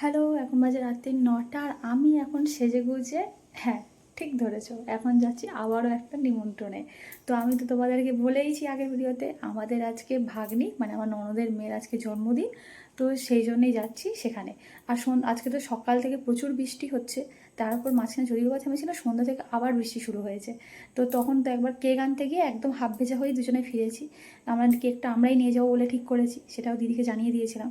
Hello, এখন বাজে রাত্রি নটা আর আমি এখন সেজে গুজে হ্যাঁ ঠিক ধরেছো, এখন যাচ্ছি আবারও একটা নিমন্ত্রণে। তো আমি তো তোমাদেরকে বলেইছি আগের ভিডিওতে, আমাদের আজকে ভাগ্নি মানে আমার ননদের মেয়ের আজকে জন্মদিন, তো সেই জন্যেই যাচ্ছি সেখানে। আর সন, আজকে তো সকাল থেকে প্রচুর বৃষ্টি হচ্ছে, তার উপর মাঝখানে যদিও বা থেমেছিল, সন্ধ্যা থেকে আবার বৃষ্টি শুরু হয়েছে। তো তখন তো একবার কেক আনতে গিয়ে একদম হাফ ভেজা হয়ে দুজনে ফিরেছি। আমরা কেকটা আমরাই নিয়ে যাব বলে ঠিক করেছি, সেটাও দিদিকে জানিয়ে দিয়েছিলাম।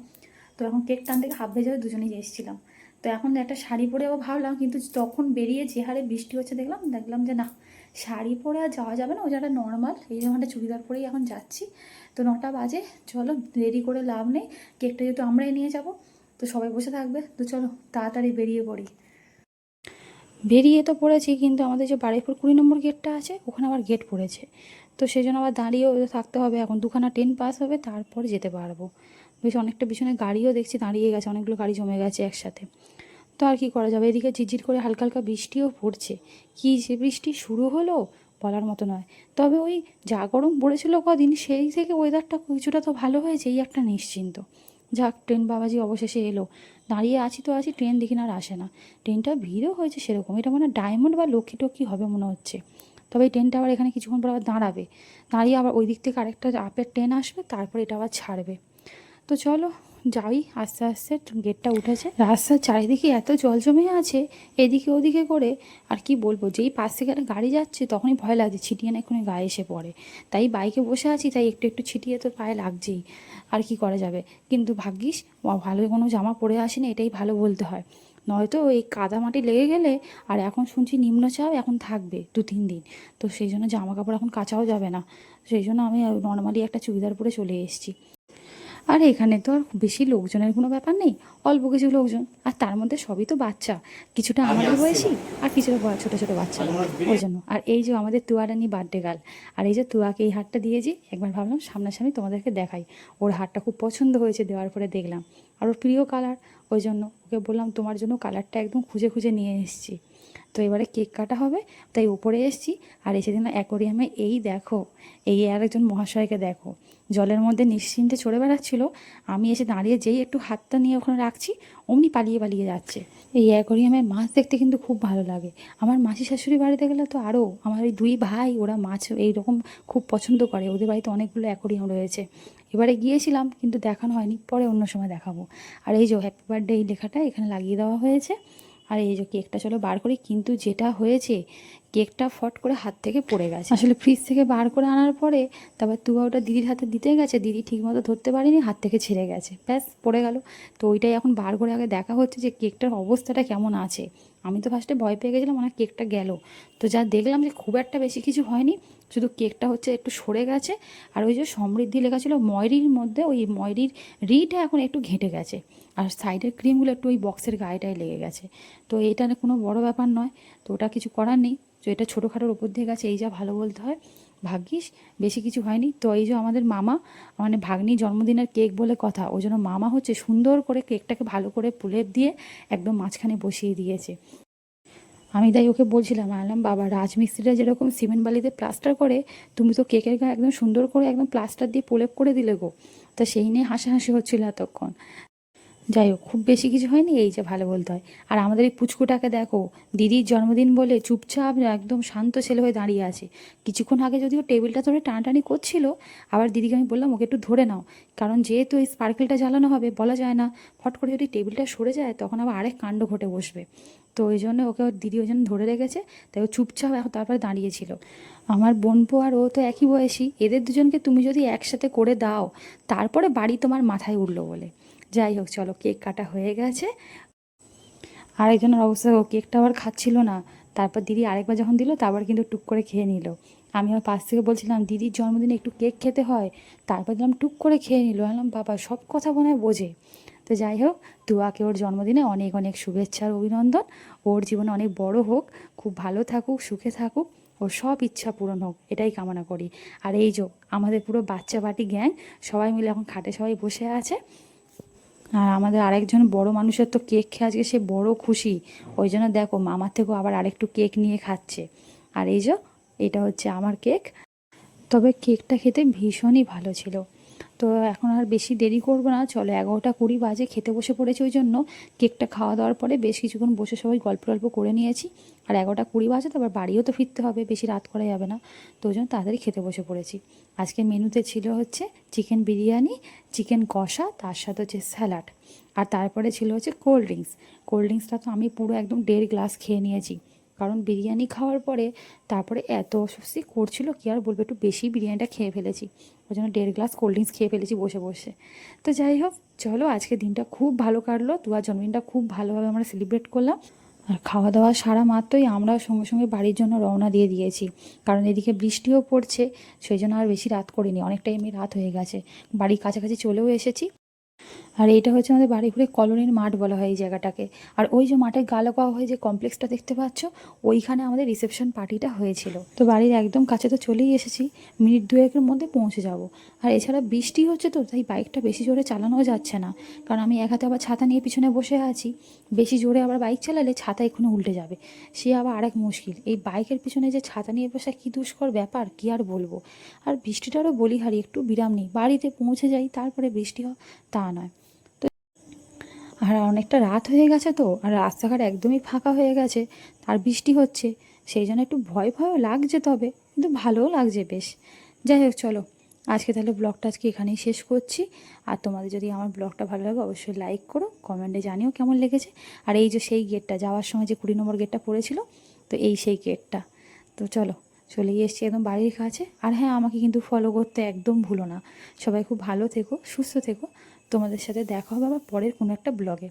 তো এখন কেক টান থেকে হাফ ভেজা দুজনেই এসেছিলাম। তো এখন একটা শাড়ি পরে আবার ভাবলাম, কিন্তু তখন বেরিয়ে যে হারে বৃষ্টি হচ্ছে দেখলাম দেখলাম যে না, শাড়ি পরে আর যাওয়া যাবে না, ওই জায়গাটা নর্মাল এই জন্য একটা চুড়িদার পরেই এখন যাচ্ছি। তো নটা বাজে, চলো দেরি করে লাভ নেই কেকটা যেহেতু আমরাই নিয়ে যাব, তো সবাই বসে থাকবে, তো চলো তাড়াতাড়ি বেরিয়ে পড়ি। বেরিয়ে তো পড়েছি, কিন্তু আমাদের যে বাড়িপুর কুড়ি নম্বর গেটটা আছে, ওখানে আবার গেট পড়েছে। তো সেই জন্য আবার দাঁড়িয়েও থাকতে হবে, এখন দুখানা ট্রেন পাস হবে, তারপর যেতে পারব। বেশ অনেকটা পিছনে গাড়িও দেখছি, দাঁড়িয়ে গেছে, অনেকগুলো গাড়ি জমে গেছে একসাথে। তো আর কি করা যাবে? এদিকে ঝিরঝির করে হালকা হালকা বৃষ্টিও পড়ছে। কি যে বৃষ্টি শুরু হলো বলার মতো নয়। তবে ওই যা গরম পড়েছিল কদিন, সেই থেকে ওয়েদারটা কিছুটা তো ভালো হয়েছে, এই একটা নিশ্চিন্ত। যাক ট্রেন বাবাজি অবশেষে এলো। দাঁড়িয়ে আছি তো আছি ট্রেন দেখি না আর আসে না। ট্রেনটা ভিড়ও হয়েছে সেরকম, এটা মানে ডায়মন্ড বা লক্ষ্মী টক্ষ্মী হবে মনে হচ্ছে। তবে এই ট্রেনটা আবার এখানে কিছুক্ষণ পর আবার দাঁড়াবে। দাঁড়িয়ে আবার ওই দিক থেকে আরেকটা আপের ট্রেন আসবে, তারপর এটা আবার ছাড়বে। তো চলো যাই, আস্তে আস্তে গেটটা উঠেছে। রাস্তার চারিদিকে এত জল জমে আছে, এদিকে ওদিকে করে আর কি বলব, যেই পাশ থেকে একটা গাড়ি যাচ্ছে তখনই ভয় লাগছে ছিটিয়ে না এক্ষুনি গায়ে এসে পড়ে। তাই বাইকে বসে আছি, তাই একটু একটু ছিটিয়ে তো পায়ে লাগছেই, আর কি করা যাবে? কিন্তু ভাগ্যিস ভালো কোনো জামা পরে আসেনি, এটাই ভালো বলতে হয়। নয়তো এই কাদা মাটি লেগে গেলে আর এখন শুনছি নিম্নচাপ এখন থাকবে দু তিন দিন। তো সেই জন্য জামা কাপড় এখন কাচাও যাবে না। সেই জন্য আমি নর্মালি একটা চুড়িদার পরে চলে এসেছি। আর এখানে তো আর বেশি লোকজনের কোনো ব্যাপার নেই অল্প কিছু লোকজন। আর তার মধ্যে সবই তো বাচ্চা। কিছুটা আমাদের বয়সী আর কিছুটা ছোটো ছোটো বাচ্চা। ওই জন্য। আর এই যে আমাদের তুয়ারানি বার্থডে গার্ল আর এই যে তুয়াকে এই হারটা দিয়েছি একবার ভাবলাম সামনাসামনি তোমাদেরকে দেখাই। ওর হারটা খুব পছন্দ হয়েছে দেওয়ার পরে দেখলাম। আর ওর প্রিয় কালার ওই জন্য ওকে বললাম তোমার জন্য কালারটা একদম খুঁজে খুঁজে নিয়ে এসেছি। তো এবারে কেক কাটা হবে, তাই উপরে এসেছি। আর এসে দিন অ্যাকোরিয়ামে এই দেখো, এই আর একজন মহাশয়কে দেখো। জলের মধ্যে নিশ্চিন্তে চড়ে বেড়াচ্ছিল। আমি এসে দাঁড়িয়ে যেই একটু হাতটা নিয়ে ওখানে রাখছি, অমনি পালিয়ে পালিয়ে যাচ্ছে। এই অ্যাকোরিয়ামের মাছ দেখতে কিন্তু খুব ভালো লাগে। আমার মাসি শাশুড়ি বাড়িতে গেলে তো আরও আমার ওই দুই ভাই, ওরা মাছ এইরকম খুব পছন্দ করে। ওদের বাড়িতে অনেকগুলো অ্যাকোরিয়াম রয়েছে। এবারে গিয়েছিলাম, কিন্তু দেখানো হয়নি, পরে অন্য সময় দেখাবো। আর এই যে হ্যাপি বার্থডে এই লেখাটা এখানে লাগিয়ে দেওয়া হয়েছে। আর এই যে কেকটা চলো বার করি। কিন্তু যেটা হয়েছে কেকটা ফট করে হাত থেকে পড়ে গেছে। আসলে ফ্রিজ থেকে বার করে আনার পরে তারপর তুয়া ওটা দিদির হাতে দিতে গেছে দিদি ঠিকমতো ধরতে পারিনি হাত থেকে ছেড়ে গেছে। ব্যাস পড়ে গেল। তো ওইটাই এখন বার করে আগে দেখা হচ্ছে যে কেকটার অবস্থাটা কেমন আছে। আমি তো ফার্স্টে ভয় পেয়ে গেছিলাম অনেক কেকটা গেল। তো যা দেখলাম যে খুব একটা বেশি কিছু হয়নি শুধু কেকটা হচ্ছে একটু সরে গেছে আর ওই যে সমৃদ্ধি লেখা ছিল ময়রির মধ্যে ওই ময়রির রিটা এখন একটু ঘেঁটে গেছে। আর সাইডের ক্রিমগুলো একটু ওই বক্সের গায়েটায় লেগে গেছে। তো এটা কোনো বড় ব্যাপার নয়। তো ওটা কিছু করার নেই। তো এটা ছোটোখাটোর উপর দিয়ে গেছে, এই যা ভালো বলতে হয়, ভাগ্যিস বেশি কিছু হয়নি। তো এই যে আমাদের মামা মানে ভাগ্নি জন্মদিনের কেক বলে কথা ওই জন্য মামা হচ্ছে সুন্দর করে কেকটাকে ভালো করে পুলেপ দিয়ে একদম মাঝখানে বসিয়ে দিয়েছে। আমি তাই ওকে বলছিলাম আনলাম বাবা, রাজমিস্ত্রিরা যেরকম সিমেন্ট বালিতে প্লাস্টার করে, তুমি তো কেকের গায়ে একদম সুন্দর করে একদম প্লাস্টার দিয়ে প্রলেপ করে দিলে গো। তা সেই নিয়ে হাসাহাসি হচ্ছিল এতক্ষণ। যাই হোক, খুব বেশি কিছু হয়নি, এই যে ভালো বলতে হয়। আর আমাদের এই পুচকুটাকে দেখো, দিদির জন্মদিন বলে চুপচাপ একদম শান্ত ছেলে হয়ে দাঁড়িয়ে আছে। কিছুক্ষণ আগে যদিও টেবিলটা ধরে টানাটানি করছিল, আবার দিদিকে আমি বললাম, ওকে একটু ধরে নাও। কারণ যেহেতু এই স্পার্কেলটা জ্বালানো হবে, বলা যায় না, ফট করে যদি টেবিলটা সরে যায়, তখন আবার আরেক কাণ্ড ঘটে বসবে। তো ওই জন্য ওকে ওর দিদি ওই জন্য ধরে রেখেছে, তাই ও চুপচাপ এখন তারপরে দাঁড়িয়েছিল আমার বোনপো আর ও তো একই বয়সী, এদের দুজনকে তুমি যদি একসাথে করে দাও, তারপরে বাড়ি তোমার মাথায় উঠল বলে। যাই হোক, চলো, কেক কাটা হয়ে গেছে। আরেকজনের অবস্থা, ও কেকটা আবার খাচ্ছিল না। তারপর দিদি আরেকবার যখন দিল তারপর কিন্তু টুক করে খেয়ে নিল। আমি আমার পাশ থেকে বলছিলাম, দিদির জন্মদিনে একটু কেক খেতে হয়? তারপর দিলাম, টুক করে খেয়ে নিল। আনলাম বাবা, সব কথা মনে হয় বোঝে। তো যাই হোক তুয়াকে ওর জন্মদিনে অনেক অনেক শুভেচ্ছা আর অভিনন্দন। ওর জীবনে অনেক বড় হোক, খুব ভালো থাকুক, সুখে থাকুক, ওর সব ইচ্ছা পূরণ হোক, এটাই কামনা করি। আর এই যে, আমাদের পুরো বাচ্চা বাটি গ্যাং, সবাই মিলে এখন খাটে সবাই বসে আছে। আর আমাদের আরেকজন বড় মানুষের তো কেক খেয়ে আজকে সে বড় খুশি। ওই জন্য দেখো মামার থেকেও আবার আরেকটু কেক নিয়ে খাচ্ছে। আর এই যে, এটা হচ্ছে আমার কেক। তবে কেকটা খেতে ভীষণই ভালো ছিল। তো এখন আর বেশি দেরি করব না। চলো এগারোটা কুড়ি বাজে খেতে বসে পড়েছি ওই জন্য। কেকটা খাওয়া দাওয়ার পরে বেশ কিছুক্ষণ বসে সবাই গল্প টল্প করে নিয়েছি। আর এগারোটা কুড়ি বাজে তারপর বাড়িও তো ফিরতে হবে, বেশি রাত করা যাবে না। তো ওই জন্য তাড়াতাড়ি খেতে বসে পড়েছি। আজকে মেনুতে ছিল হচ্ছে চিকেন বিরিয়ানি, চিকেন কষা, তার সাথে হচ্ছে স্যালাড। আর তারপরে ছিল হচ্ছে কোল্ড ড্রিঙ্কস। কোল্ড ড্রিঙ্কসটা তো আমি পুরো একদম দেড় গ্লাস খেয়ে নিয়েছি। কারণ বিরিয়ানি খাওয়ার পরে তারপরে এত অস্বস্তি করছিল কি আর বলব, একটু বেশি বিরিয়ানিটা খেয়ে ফেলেছি। ওই জন্য দেড় গ্লাস কোল্ড ড্রিঙ্কস খেয়ে ফেলেছি বসে বসে। তো যাই হোক, চলো আজকে দিনটা খুব ভালো কাটলো। দুয়ার জন্মদিনটা খুব ভালোভাবে আমরা সেলিব্রেট করলাম। আর খাওয়া দাওয়া সারা মাত্রই আমরা সঙ্গে সঙ্গে বাড়ির জন্য রওনা দিয়ে দিয়েছি। কারণ এদিকে বৃষ্টিও পড়ছে, সেই জন্য আর বেশি রাত করিনি। অনেক টাইমে রাত হয়ে গেছে। বাড়ির কাছাকাছি চলেও এসেছি। আর এইটা হচ্ছে আমাদের বাড়ি ঘুরে কলোনির মাঠ বলা হয় এই জায়গাটাকে। আর ওই যে মাঠে গালকা হয়ে যে কমপ্লেক্সটা দেখতে পাচ্ছ, ওইখানে আমাদের রিসেপশন পার্টিটা হয়েছিল। তো বাড়ির একদম কাছে তো চলেই এসেছি, মিনিট দুয়েকের মধ্যে পৌঁছে যাব। আর এছাড়া বৃষ্টি হচ্ছে তো, তাই বাইকটা বেশি জোরে চালানোও যাচ্ছে না। কারণ আমি এক হাতে আবার ছাতা নিয়ে পিছনে বসে আছি, বেশি জোরে আবার বাইক চালালে ছাতা এক্ষুনি উল্টে যাবে। সে আবার আরেক মুশকিল, এই বাইকের পিছনে যে ছাতা নিয়ে বসে কী দুষ্কর ব্যাপার, কী আর বলব? আর বৃষ্টিটারও বলি হারি, একটু বিরাম নেই, বাড়িতে পৌঁছে যাই, তারপরে বৃষ্টি হয় তা নয়। আর অনেকটা রাত হয়ে গেছে তো, আর রাস্তাঘাট একদমই ফাঁকা হয়ে গেছে আর বৃষ্টি হচ্ছে। সেই জন্য একটু ভয় ভয়ও লাগছে তবে, কিন্তু ভালোও লাগছে বেশ। যাই হোক, চলো, আজকে তাহলে ব্লগটা আজকে এখানেই শেষ করছি। আর তোমাদের যদি আমার ব্লগটা ভালো লাগে, অবশ্যই লাইক করো, কমেন্টে জানিও কেমন লেগেছে। আর এই যে সেই গেটটা, যাওয়ার সময় যে কুড়ি নম্বর গেটটা পড়েছিল, তো এই সেই গেটটা। তো চলো চলেই এসছি একদম বাড়ির কাছে। আর হ্যাঁ আমাকে কিন্তু ফলো করতে একদম ভুলো না। সবাই খুব ভালো থেকো, সুস্থ থেকো। তোমাদের সাথে দেখা হবে আবার পরের কোনো একটা ব্লগে।